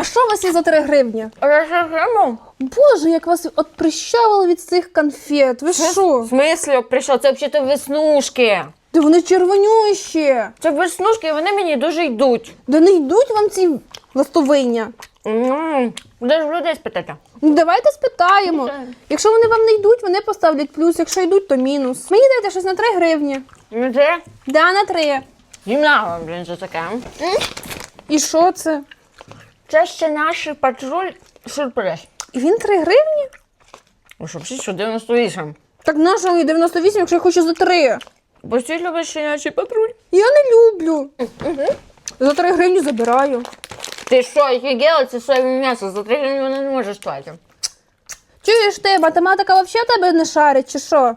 А що у вас є за 3 гривні? Боже, як вас от прищавило від цих конфет. Ви В що? смислі, як прийшов? Це взагалі веснушки. Де вони червонющі. Це веснушки, і вони мені дуже йдуть. Де не йдуть вам ці ластовиння? М, Де ж в людей спитати? Ну, давайте спитаємо. Питаємо. Якщо вони вам не йдуть, вони поставлять плюс. Якщо йдуть, то мінус. Мені дайте щось на 3 гривні. Ну це Да, на 3. гімна, блін, що таке. І що це? Це ще наш патруль сюрприз. І він 3 гривні? Ну що, всі що, 98. Так нащо мені 98, якщо я хочу за 3? Бо всі люблять щенячий патруль. Я не люблю. За 3 гривні забираю. Ти що, гело, це соєве м'ясо, за 3 гривні вона не може стояти. Чуєш ти, математика взагалі тебе не шарить, чи що?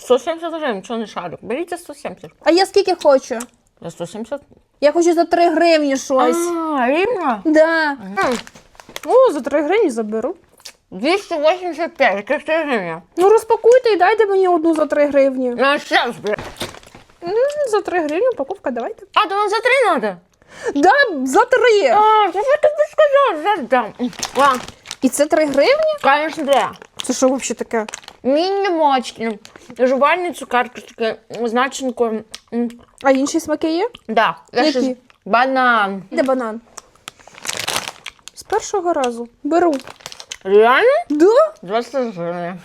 170 гривень, чого не шарю? Беріть за 170. А я скільки хочу? За 170? Я хочу за 3 гривні щось. А, рівно? Да. О, за 3 гривні заберу. 285, яких 3 гривні. Ну розпакуйте і дайте мені одну за 3 гривні. На ще збір. М, За 3 гривні упаковка давайте. А, то вам за 3 треба? Да, за 3. А, що я тобі сказав? Зараз дам. І це 3 гривні? конечно, да. Це що взагалі таке? Міні-мочки. Жувальні цукерки, з начинкою. А інші смаки є? Да, я Які? банан. Де банан? З першого разу. Беру. Реально? Да? 20 гривень.